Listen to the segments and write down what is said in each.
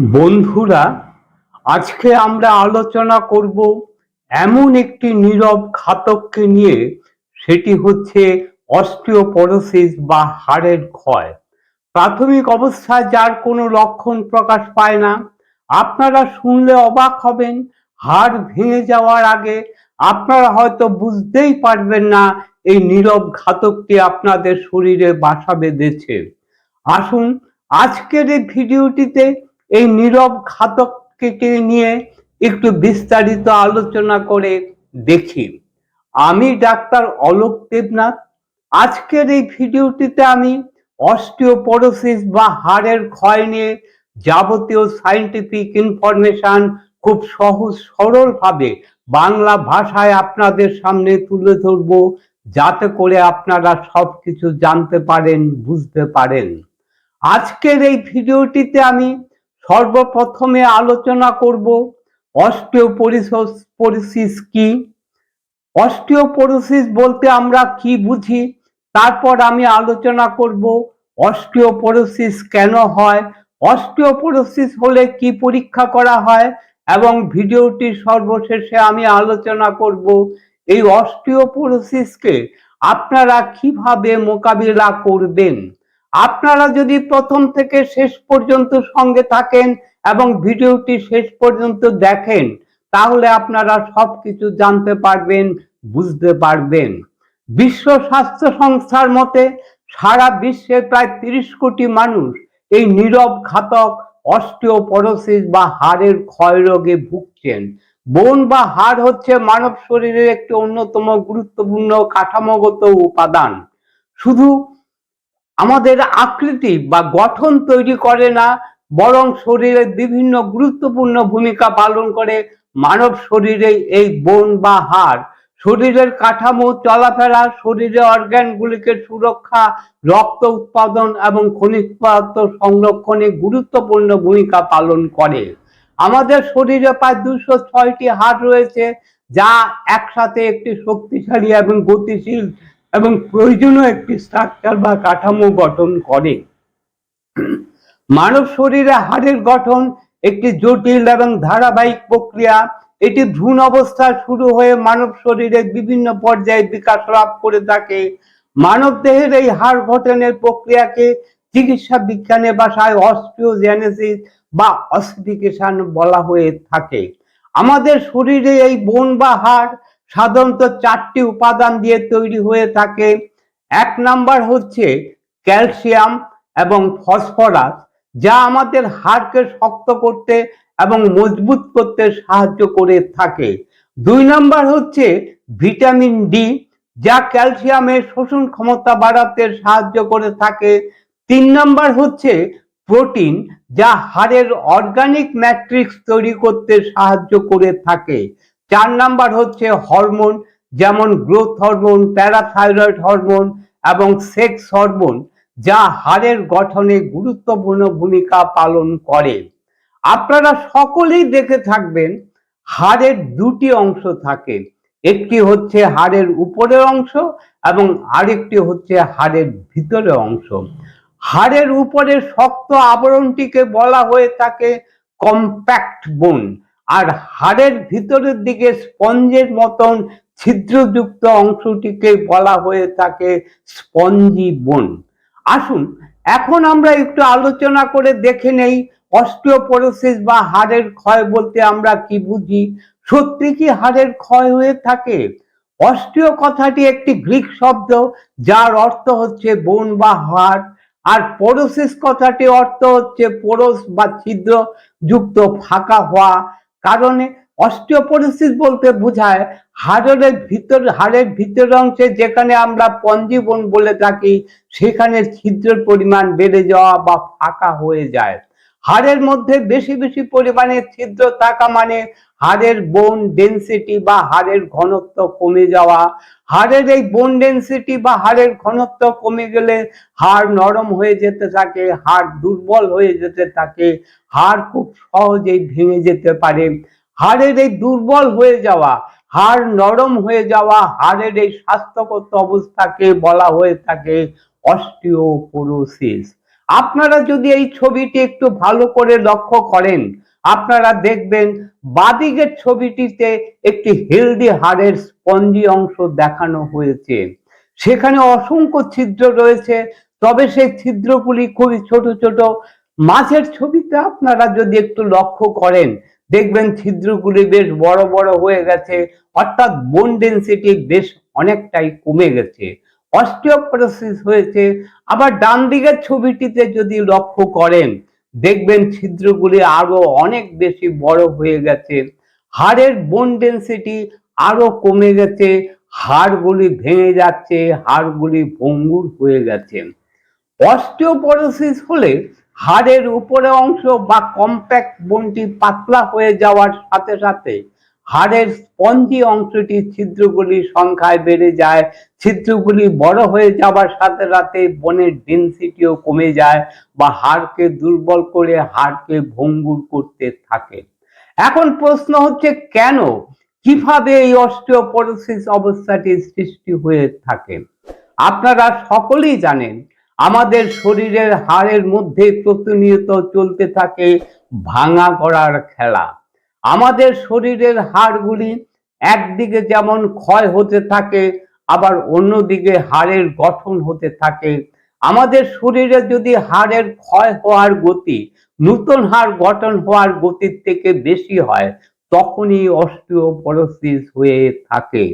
বন্ধুরা, আজকে আমরা আলোচনা করব এমন একটি নীরব ঘাতককে নিয়ে, সেটি হচ্ছে অস্টিওপরোসিস বা হাড়ের ক্ষয়। প্রাথমিক অবস্থায় যার কোনো লক্ষণ প্রকাশ পায় না। আপনারা শুনলে অবাক হবেন, হাড় ভেঙে যাওয়ার আগে আপনারা হয়তো বুঝতেই পারবেন না, এই নীরব ঘাতকটি আপনাদের শরীরে বাসা বেঁধেছে। আসুন, আজকের এই ভিডিওটিতে এই নীরব ঘাতককে নিয়ে একটু বিস্তারিত আলোচনা করে দেখি। আমি ডাক্তার অলোক দেবনাথ। আজকের এই ভিডিওটিতে আমি অস্টিওপোরোসিস বা হাড়ের ক্ষয় নিয়ে যাবতীয় সায়েন্টিফিক ইনফরমেশন খুব সহজ সরলভাবে বাংলা ভাষায় আপনাদের সামনে তুলে ধরবো, যাতে করে আপনারা সবকিছু জানতে পারেন, বুঝতে পারেন। আজকের এই ভিডিওটিতে আমি সর্বপ্রথমে আলোচনা করব অস্টিওপোরিসিস কি? অস্টিওপোরোসিস বলতে আমরা কি বুঝি? তারপর আমি আলোচনা করব অস্টিওপোরোসিস কেন হয়? অস্টিওপোরোসিস হলে কি পরীক্ষা করা হয়? এবং ভিডিওটি সর্বশেষে আমি আলোচনা করব এই অস্টিওপোরোসিসকে। আপনারা কীভাবে মোকাবিলা করবেন? আপনারা যদি প্রথম থেকে শেষ পর্যন্ত সঙ্গে থাকেন এবং ভিডিওটি শেষ পর্যন্ত দেখেন, তাহলে আপনারা সবকিছু জানতে পারবেন, বুঝতে পারবেন। বিশ্ব স্বাস্থ্য সংস্থার মতে, সারা বিশ্বে প্রায় তিরিশ কোটি মানুষ এই নীরব ঘাতক, অস্টিওপরোসিস বা হাড়ের ক্ষয় রোগে ভুগছেন। বোন বা হাড় হচ্ছে মানব শরীরের একটি অন্যতম গুরুত্বপূর্ণ কাঠামোগত উপাদান। শুধু আমাদের আকৃতি বা গঠন তৈরি করে না, বরং শরীরের বিভিন্ন গুরুত্বপূর্ণ ভূমিকা পালন করে মানব শরীরে এই বোন বা হাড়। শরীরের কাঠামো, চলাফেরা শরীরের অর্গ্যানগুলিকে সুরক্ষা, রক্ত উৎপাদন এবং খনিজ পদার্থ সংরক্ষণে গুরুত্বপূর্ণ ভূমিকা পালন করে। আমাদের শরীরে প্রায় দুশো ছয়টি হাড় রয়েছে, যা একসাথে একটি শক্তিশালী এবং গতিশীল এবং প্রয়োজনীয় একটি স্ট্রাকচার বা কাঠামো গঠন করে। মানব শরীরে হাড়ের গঠন একটি জটিল এবং ধারাবাহিক প্রক্রিয়া। এটি ভ্রূণ অবস্থা শুরু হয়ে মানব শরীরের বিভিন্ন পর্যায়ে বিকাশ লাভ করে থাকে। মানব দেহের এই হাড় গঠনের প্রক্রিয়াকে চিকিৎসা বিজ্ঞানের ভাষায় অস্ট্রিওজেনেসিস বা অসিফিকেশন বলা হয়ে থাকে। আমাদের শরীরে এই বোন বা হাড় সাধারণত চারটি উপাদান দিয়ে তৈরি হয়ে থাকে। এক নাম্বার হচ্ছে ক্যালসিয়াম এবং ফসফরাস, যা আমাদের হাড়কে শক্ত করতে এবং মজবুত করতে সাহায্য করে থাকে। দুই নাম্বার হচ্ছে ভিটামিন ডি, যা ক্যালসিয়ামের শোষণ ক্ষমতা বাড়াতে সাহায্য করে থাকে। তিন নাম্বার হচ্ছে প্রোটিন, যা হাড়ের অর্গানিক ম্যাট্রিক্স তৈরি করতে সাহায্য করে থাকে। চার নাম্বার হচ্ছে হরমোন, যেমন গ্রোথ হরমোন, প্যারাথাইরয়েড হরমোন এবং সেক্স হরমোন, যা হাড়ের গঠনে গুরুত্বপূর্ণ ভূমিকা পালন করে। আপনারা সকলেই দেখে থাকবেন, হাড়ের দুটি অংশ থাকে। একটি হচ্ছে হাড়ের উপরের অংশ এবং আরেকটি হচ্ছে হাড়ের ভিতরের অংশ। হাড়ের উপরে শক্ত আবরণটিকে বলা হয়ে থাকে কম্প্যাক্ট বোন। আর হাড়ের ভিতরের দিকে স্পঞ্জের মতন ছিদ্রযুক্ত অংশটিকে বলা হয়ে থাকে স্পঞ্জি বোন। আসুন, এখন আমরা একটু আলোচনা করে দেখে নেই অস্টিওপোরোসিস বা হাড়ের ক্ষয় বলতে আমরা কি বুঝি। সত্যি কি হাড়ের ক্ষয় হয়ে থাকে? অস্টিও কথাটি একটি গ্রিক শব্দ, যার অর্থ হচ্ছে বোন বা হাড়, আর পোরোসিস কথাটি অর্থ হচ্ছে পোরস বা ছিদ্র যুক্ত ফাঁকা হওয়া কারণে অস্টিওপোরোসিস বলতে বোঝায় হাড়ের ভিতর হাড়ের ভিতর অংশে যেখানে আমরা পঞ্জীবন বলে থাকি, সেখানে ছিদ্রের পরিমাণ বেড়ে যাওয়া বা ফাঁকা হয়ে যায়। হাড়ের মধ্যে বেশি বেশি পরিমাণে ছিদ্র থাকা মানে হাড়ের বোন ডেন্সিটি বা হাড়ের ঘনত্ব কমে যাওয়া, হাড়ের এই বোন ডেন্সিটি বা হাড়ের ঘনত্ব কমে গেলে হাড় নরম হয়ে যেতে থাকে, হাড় দুর্বল হয়ে যেতে থাকে, হাড় খুব সহজেই ভেঙে যেতে পারে। হাড়ের এই দুর্বল হয়ে যাওয়া, হাড় নরম হয়ে যাওয়া, হাড়ের এই স্বাস্থ্যগত অবস্থাকে বলা হয়ে থাকে অস্টিওপোরোসিস আপনারা যদি এই ছবিটি একটু ভালো করে লক্ষ্য করেন, আপনারা দেখবেন বাদিকের ছবিটিতে একটি হেলদি হাড়ের স্পঞ্জি অংশ দেখানো হয়েছে। সেখানে অসংখ্য ছিদ্র রয়েছে, তবে সেই ছিদ্রগুলি খুবই ছোট ছোট। মাছের ছবিতে আপনারা যদি একটু লক্ষ্য করেন, দেখবেন ছিদ্রগুলি বেশ বড় বড় হয়ে গেছে। অর্থাৎ বোন ডেন্সিটি বেশ অনেকটাই কমে গেছে। অস্টিওপোরোসিস হয়েছে। আবার ডান দিকের ছবিটিতে যদি লক্ষ্য করেন দেখবেন ছিদ্রগুলি আরও অনেক বেশি বড় হয়ে গেছে। হাড়ের বোন ডেন্সিটি আরও কমে গেছে। হাড়গুলি ভেঙে যাচ্ছে, হাড়গুলি ভঙ্গুর হয়ে গেছে। অস্টিওপরোসিস হলে হাড়ের উপরে অংশ বা কম্প্যাক্ট বোনটি পাতলা হয়ে যাওয়ার সাথে সাথে হাড়ের স্পঞ্জি অংশটি ছিদ্রগুলির সংখ্যায় বেড়ে যায়। ছিদ্রগুলি বড় হয়ে যাওয়ার সাথে সাথে বনের ডেন্সিটিও কমে যায় বা হাড়কে দুর্বল করে হাড়কে ভঙ্গুর করতে থাকে। এখন প্রশ্ন হচ্ছে, কেন? কীভাবে এই অস্টিওপোরোসিস অবস্থাটি সৃষ্টি হয়ে থাকে? আপনারা সকলেই জানেন, আমাদের শরীরের হাড়ের মধ্যে প্রতিনিয়ত চলতে থাকে ভাঙা করার খেলা। আমাদের শরীরের হাড়গুলি একদিকে যেমন ক্ষয় হতে থাকে, আবার অন্যদিকে হাড়ের গঠন হতে থাকে। আমাদের শরীরে যদি হাড়ের ক্ষয় হওয়ার গতি, নতুন হাড় গঠন হওয়ার গতির থেকে বেশি হয়, তখনই অস্টিওপোরোসিস হয়ে থাকে।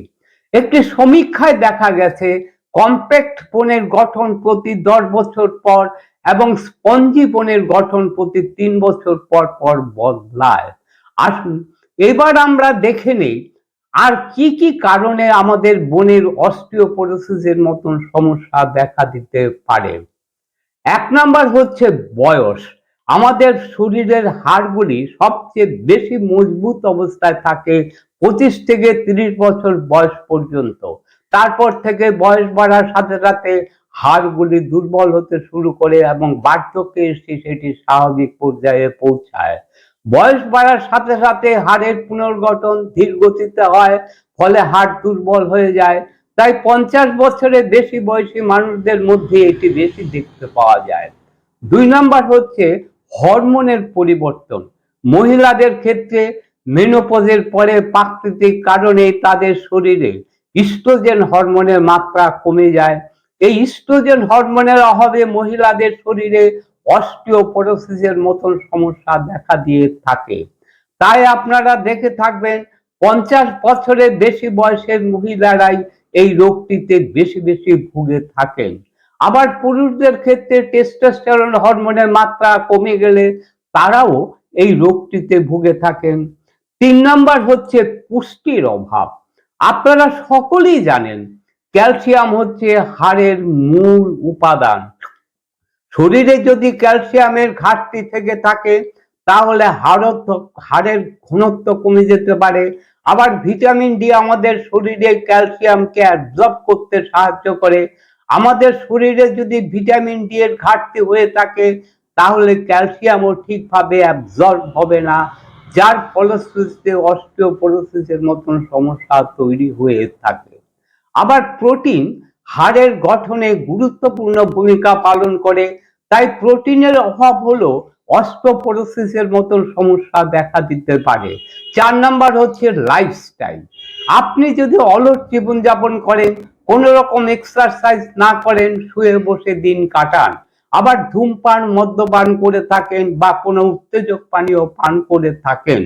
একটি সমীক্ষায় দেখা গেছে, কম্প্যাক্ট বোনের গঠন প্রতি দশ বছর পর এবং স্পঞ্জি বোনের গঠন প্রতি তিন বছর পর পর বদলায়। আসুন, এবার আমরা দেখে নেই আর কি কি কারণে আমাদের বোনের অস্টিওপোরোসিসের মতন সমস্যা দেখা দিতে পারে। এক নাম্বার হচ্ছে বয়স। আমাদের শরীরের হাড়গুলি সবচেয়ে বেশি মজবুত অবস্থায় থাকে পঁচিশ থেকে তিরিশ বছর বয়স পর্যন্ত। তারপর থেকে বয়স বাড়ার সাথে সাথে হাড়গুলি দুর্বল হতে শুরু করে এবং বার্ধক্যে এসে সেটি স্বাভাবিক পর্যায়ে পৌঁছায়। বয়স বাড়ার সাথে সাথে হাড়ের পুনর্গঠন ধীর গতিতে হয়, ফলে হাড় দুর্বল হয়ে যায়। তাই পঞ্চাশ বছরের বেশি বয়সী মানুষদের মধ্যে এটি বেশি দেখতে পাওয়া যায়। দুই নাম্বার হচ্ছে হরমোনের পরিবর্তন। মহিলাদের ক্ষেত্রে মেনোপজের পরে প্রাকৃতিক কারণে তাদের শরীরে ইস্ট্রোজেন হরমোনের মাত্রা কমে যায়। এই ইস্ট্রোজেন হরমোনের অভাবে মহিলাদের শরীরে অস্টিওপোরোসিসের মতন সমস্যা দেখা দিয়ে থাকে। তাই আপনারা দেখে থাকবেন, পঞ্চাশ বছরের বেশি বয়সের মহিলারাই এই রোগটিতে বেশি বেশি ভুগে থাকেন। আবার পুরুষদের ক্ষেত্রে টেস্টোস্টেরন হরমোনের মাত্রা কমে গেলে তারাও এই রোগটিতে ভুগে থাকেন। তিন নম্বর হচ্ছে পুষ্টির অভাব। আপনারা সকলেই জানেন, ক্যালসিয়াম হচ্ছে হাড়ের মূল উপাদান। শরীরে যদি ক্যালসিয়ামের ঘাটতি থেকে থাকে, তাহলে হাড়ত্ব হাড়ের ঘনত্ব কমে যেতে পারে। আবার ভিটামিন ডি আমাদের শরীরে ক্যালসিয়ামকে অ্যাবজর্ব করতে সাহায্য করে। আমাদের শরীরে যদি ভিটামিন ডি এর ঘাটতি হয়ে থাকে, তাহলে ক্যালসিয়ামও ঠিকভাবে অ্যাবজর্ব হবে না, যার ফলশ্রুতিতে অস্টিওপোরোসিসের মতন সমস্যা তৈরি হয়ে থাকে। আবার প্রোটিন হাড়ের গঠনে গুরুত্বপূর্ণ ভূমিকা পালন করে। তাই প্রোটিনের অভাব হলো অস্টোপোরোসিসের মতন সমস্যা দেখা দিতে পারে। চার নাম্বার হচ্ছে লাইফস্টাইল আপনি যদি অলস জীবনযাপন করেন, কোনো রকম এক্সারসাইজ না করেন, শুয়ে বসে দিন কাটান। আবার ধূমপান, মদ্যপান করে থাকেন বা কোনো উত্তেজক পানীয় পান করে থাকেন,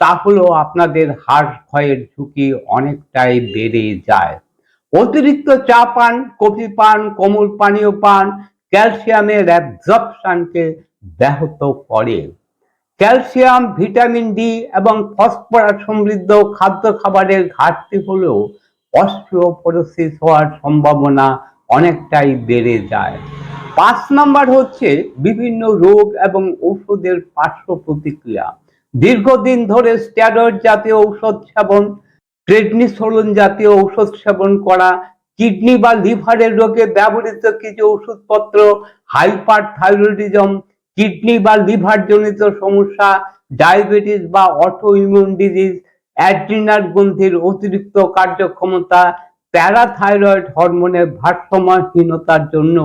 তাহলেও আপনাদের হাড় ক্ষয়ের ঝুঁকি অনেকটাই বেড়ে যায়। অতিরিক্ত চা পান, কফি পান, কোমল পানীয় পান ক্যালসিয়ামের অ্যাবজর্পশনকে ব্যাহত করে। ক্যালসিয়াম, ভিটামিন ডি এবং ফসফরাস সমৃদ্ধ খাদ্য খাবারের ঘাটতি হলেও অস্ট্রিওপোরোসিস হওয়ার সম্ভাবনা অনেকটাই বেড়ে যায়। পাঁচ নাম্বার হচ্ছে বিভিন্ন রোগ এবং ঔষধের পার্শ্ব প্রতিক্রিয়া। দীর্ঘদিন ধরে স্টেরয়েড জাতীয় ঔষধ সেবন প্রেডনিসোলন জাতীয় ঔষধ সেবন করা কিডনি বা লিভারের রোগে ব্যবহৃত কিছু ওষুধপত্র হাইপার থাইরয়েডিজম কিডনি বা লিভার জনিত সমস্যা, ডায়াবেটিস বা অটো ইমিউন ডিজিজ অ্যাড্রিনাল গ্রন্থির অতিরিক্ত কার্যক্ষমতা, প্যারাথাইরয়েড হরমোনের ভারসাম্যহীনতার জন্য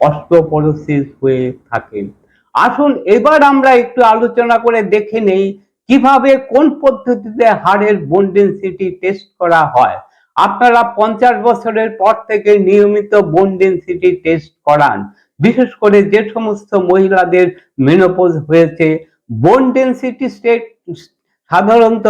অস্ট্রোপরোসিস হয়ে থাকে। আসুন এবার আমরা একটু আলোচনা করে দেখে নেই কীভাবে কোন পদ্ধতিতে হাড়ের বোন ডেন্সিটি টেস্ট করা হয়। আপনারা পঞ্চাশ বছরের পর থেকে নিয়মিত বোন ডেন্সিটি টেস্ট করান। বিশেষ করে যে সমস্ত মহিলাদের মেনোপোজ হয়েছে বোন ডেন্সিটি স্টেট সাধারণত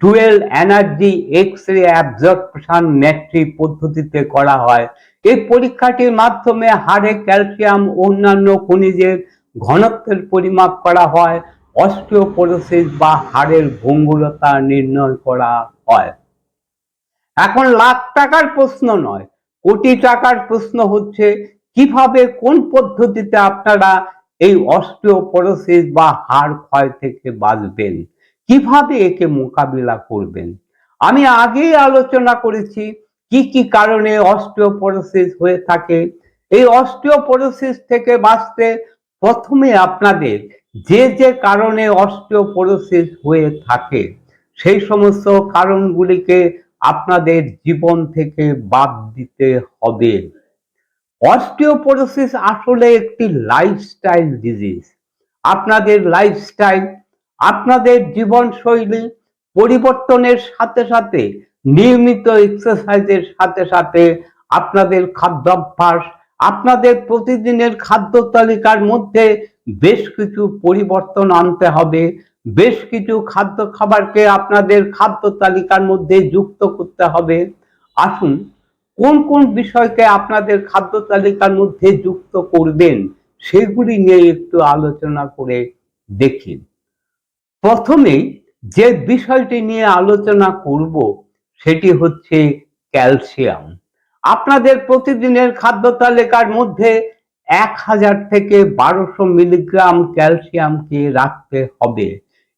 dual energy X ray absorption metric পদ্ধতিতে করা হয়। এই পরীক্ষাটির মাধ্যমে হাড়ে ক্যালসিয়াম অন্যান্য খনিজের ঘনত্বের পরিমাপ করা হয়। অস্টিওপোরোসিস বা হাড়ের ভঙ্গুরতা নির্ণয় করা হয়। এখন লাখ টাকার প্রশ্ন নয়, কোটি টাকার প্রশ্ন হচ্ছে, কীভাবে, কোন পদ্ধতিতে আপনারা এই অস্টিওপোরোসিস বা হাড় ক্ষয় থেকে বাঁচবেন? কীভাবে একে মোকাবিলা করবেন? আমি আগেই আলোচনা করেছি, কি কি কারণে অস্টিওপোরোসিস হয়ে থাকে। এই অস্টিওপোরোসিস থেকে বাঁচতে প্রথমে আপনাদের যে যে কারণে অস্টিওপোরোসিস হয়ে থাকে, সেই সমস্ত কারণগুলিকে আপনাদের জীবন থেকে বাদ দিতে হবে। অস্টিওপোরোসিস আসলে একটি লাইফস্টাইল ডিজিজ আপনাদের লাইফস্টাইল আপনাদের জীবনশৈলী পরিবর্তনের সাথে সাথে, নিয়মিত এক্সারসাইজের সাথে সাথে আপনাদের খাদ্যাভ্যাস, আপনাদের প্রতিদিনের খাদ্য তালিকার মধ্যে বেশ কিছু পরিবর্তন আনতে হবে। বেশ কিছু খাদ্য খাবারকে আপনাদের খাদ্য তালিকার মধ্যে যুক্ত করতে হবে। আসুন, কোন কোন বিষয়কে আপনাদের খাদ্য তালিকার মধ্যে যুক্ত করবেন সেগুলি নিয়ে একটু আলোচনা করে দেখি। প্রথমেই যে বিষয়টি নিয়ে আলোচনা করব সেটি হচ্ছে ক্যালসিয়াম। আপনাদের প্রতিদিনের খাদ্য তালিকার মধ্যে এক হাজার থেকে বারোশো মিলিগ্রাম ক্যালসিয়ামকে রাখতে হবে।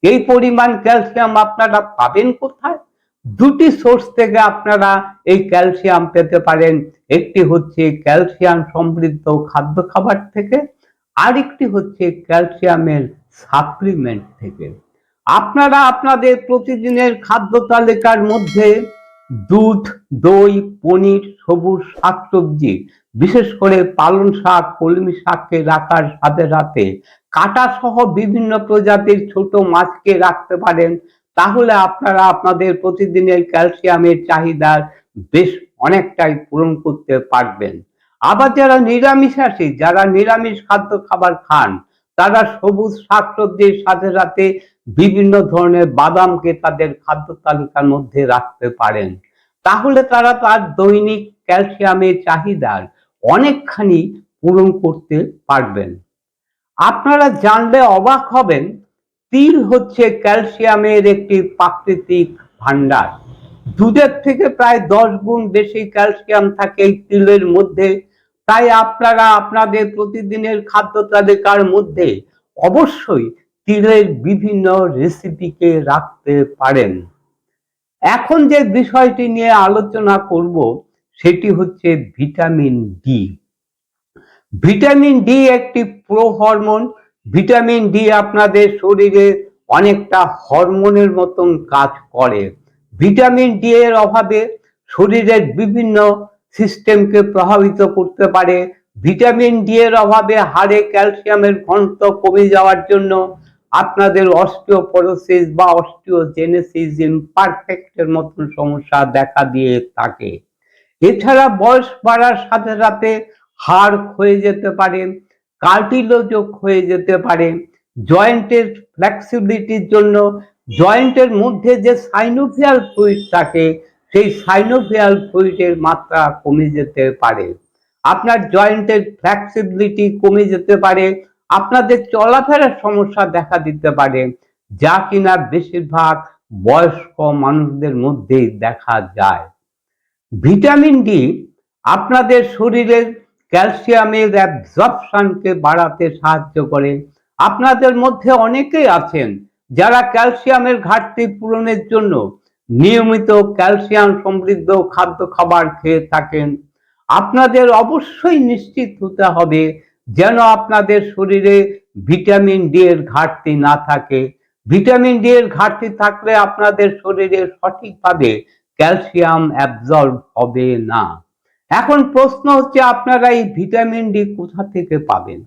এই পরিমাণ ক্যালসিয়াম আপনারা পাবেন কোথায়? দুটি সোর্স থেকে আপনারা এই ক্যালসিয়াম পেতে পারেন। একটি হচ্ছে ক্যালসিয়াম সমৃদ্ধ খাদ্য খাবার থেকে, আরেকটি হচ্ছে ক্যালসিয়ামের সাপ্লিমেন্ট থেকে। আপনারা আপনাদের প্রতিদিনের খাদ্য তালিকার মধ্যে দুধ, দই, পনির, সবুজ শাকসবজি বিশেষ করে পালন শাক, কলমি শাককে রাখার সাথে সাথে কাটা সহ বিভিন্ন প্রজাতির ছোট মাছকে রাখতে পারেন। তাহলে আপনারা আপনাদের প্রতিদিনের ক্যালসিয়ামের চাহিদার বেশ অনেকটাই পূরণ করতে পারবেন। আবার যারা নিরামিষাশী যারা নিরামিষ খাদ্য খাবার খান, তারা সবুজ শাকসবজির সাথে সাথে বিভিন্ন ধরনের বাদামকে তাদের খাদ্য তালিকার মধ্যে রাখতে পারেন। তাহলে তারা তার দৈনিক ক্যালসিয়ামের চাহিদার অনেকখানি পূরণ করতে পারবেন। আপনারা জানলে অবাক হবেন, তিল হচ্ছে ক্যালসিয়ামের একটি প্রাকৃতিক ভান্ডার দুধের থেকে প্রায় দশ গুণ বেশি ক্যালসিয়াম থাকে এই তিলের মধ্যে। তাই আপনারা আপনাদের প্রতিদিনের খাদ্য তালিকার মধ্যে অবশ্যই তিলের বিভিন্ন রেসিপিকে রাখতে পারেন। এখন যে বিষয়টি নিয়ে আলোচনা করব সেটি হচ্ছে ভিটামিন ডি। ভিটামিন ডি একটি প্রো হরমোন। ভিটামিন ডি আপনাদের শরীরে অনেকটা হরমোনের মতন কাজ করে। ভিটামিন ডি এর অভাবে শরীরের বিভিন্ন সিস্টেমকে প্রভাবিত করতে পারে। ভিটামিন ডি এর অভাবে হাড়ে ক্যালসিয়ামের ঘনত্ব কমে যাওয়ার জন্য আপনাদের অস্টিওপোরোসিস বা অস্টিওজেনেসিস ইমপারফেক্টের মতন সমস্যা দেখা দিয়ে থাকে। এছাড়া বয়স বাড়ার সাথে সাথে হাড় ক্ষয়ে যেতে পারে কার্টিলোজক হয়ে যেতে পারে। জয়েন্টের ফ্লেক্সিবিলিটির জন্য জয়েন্টের মধ্যে যে সাইনোভিয়াল ফ্লুইড থাকে, সেই সাইনোভিয়াল ফ্লুইডের মাত্রা কমে যেতে পারে। আপনার জয়েন্টের ফ্লেক্সিবিলিটি কমে যেতে পারে, আপনাদের চলাফেরার সমস্যা দেখা দিতে পারে, যা কিনা বেশিরভাগ বয়স্ক মানুষদের মধ্যেই দেখা যায়। ভিটামিন ডি আপনাদের শরীরের ক্যালসিয়ামের অ্যাবজর্পশনকে বাড়াতে সাহায্য করে। আপনাদের মধ্যে অনেকেই আছেন যারা ক্যালসিয়ামের ঘাটতি পূরণের জন্য নিয়মিত ক্যালসিয়াম সমৃদ্ধ খাদ্য খাবার খেয়ে থাকেন। আপনাদের অবশ্যই নিশ্চিত হতে হবে যেন আপনাদের শরীরে ভিটামিন ডি এর ঘাটতি না থাকে। ভিটামিন ডি এর ঘাটতি থাকলে আপনাদের শরীরে সঠিকভাবে ক্যালসিয়াম অ্যাবজর্ব হবে না। এখন প্রশ্ন হচ্ছে, আপনারা এই ভিটামিন ডি কোথা থেকে পাবেন?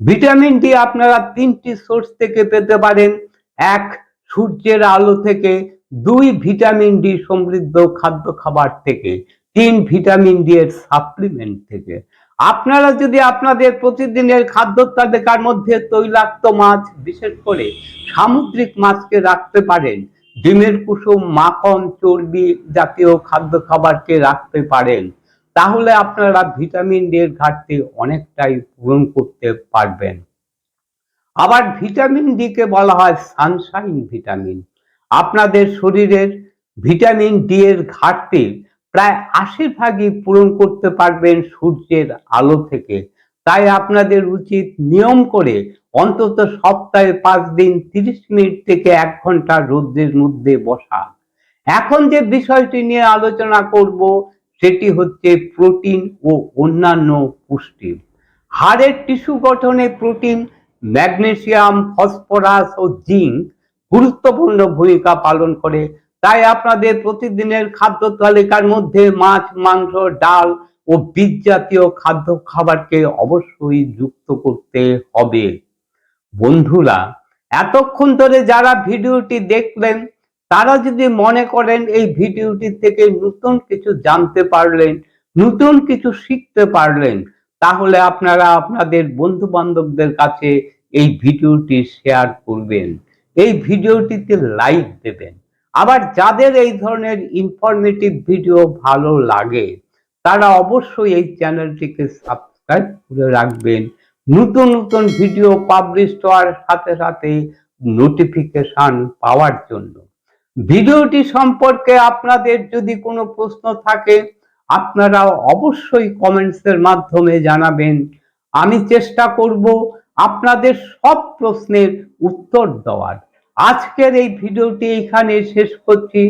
ভিটামিন ডি আপনারা তিনটি সোর্স থেকে পেতে পারেন। এক, সূর্যের আলো থেকে। দুই ভিটামিন ডি সমৃদ্ধ খাদ্য খাবার থেকে। তিন ভিটামিন ডি এর সাপ্লিমেন্ট থেকে। আপনারা যদি আপনাদের প্রতিদিনের খাদ্য তালিকার মধ্যে তৈলাক্ত মাছ, বিশেষ করে সামুদ্রিক মাছকে রাখতে পারেন ডিমের কুসুম, মাখন, চর্বি জাতীয় খাদ্য খাবারকে রাখতে পারেন। তাহলে আপনারা ভিটামিন ডি এর ঘাটতি অনেকটাই পূরণ করতে পারবেন। আবার ভিটামিন ডি কে বলা হয় সানশাইন ভিটামিন। আপনাদের শরীরের ভিটামিন ডি এর ঘাটতি প্রায় আশি ভাগই পূরণ করতে পারবেন সূর্যের আলো থেকে। তাই আপনাদের উচিত নিয়ম করে অন্তত সপ্তাহে পাঁচ দিন তিরিশ মিনিট থেকে এক ঘণ্টা রোদ্রের মধ্যে বসা। এখন যে বিষয়টি নিয়ে আলোচনা করব, সেটি হচ্ছে প্রোটিন ও অন্যান্য পুষ্টি। হাড়ের টিস্যু গঠনে প্রোটিন, ম্যাগনেসিয়াম, ফসফরাস ও জিঙ্ক গুরুত্বপূর্ণ ভূমিকা পালন করে। তাই আপনাদের প্রতিদিনের খাদ্য তালিকার মধ্যে মাছ, মাংস, ডাল ও বীজ জাতীয় খাদ্য খাবারকে অবশ্যই যুক্ত করতে হবে। বন্ধুরা, এতক্ষণ ধরে যারা ভিডিওটি দেখলেন, তারা যদি মনে করেন এই ভিডিওটি থেকে নতুন কিছু জানতে পারলেন, নতুন কিছু শিখতে পারলেন, তাহলে আপনারা আপনাদের বন্ধু বান্ধবদের কাছে এই ভিডিওটি শেয়ার করবেন। এই ভিডিওটিতে লাইক দেবেন। আবার যাদের এই ধরনের ইনফরমেটিভ ভিডিও ভালো লাগে তারা অবশ্যই এই চ্যানেলটিকে সাবস্ক্রাইব করে রাখবেন। নতুন নতুন ভিডিও পাবলিশ হওয়ার সাথে সাথে নোটিফিকেশন পাওয়ার জন্য। ভিডিওটি সম্পর্কে আপনাদের যদি কোনো প্রশ্ন থাকে, আপনারা অবশ্যই কমেন্টসের মাধ্যমে জানাবেন। আমি চেষ্টা করব আপনাদের সব প্রশ্নের উত্তর দেওয়ার। আজকের এই ভিডিওটি এখানে শেষ করছি।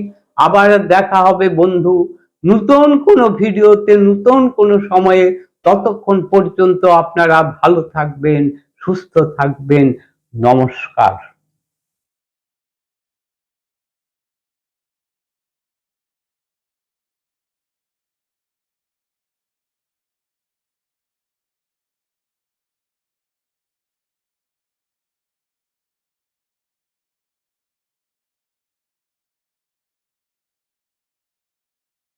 আবার দেখা হবে বন্ধু। নতুন কোনো ভিডিওতে নতুন কোনো সময়ে ততক্ষণ পর্যন্ত আপনারা ভালো থাকবেন সুস্থ থাকবেন। নমস্কার।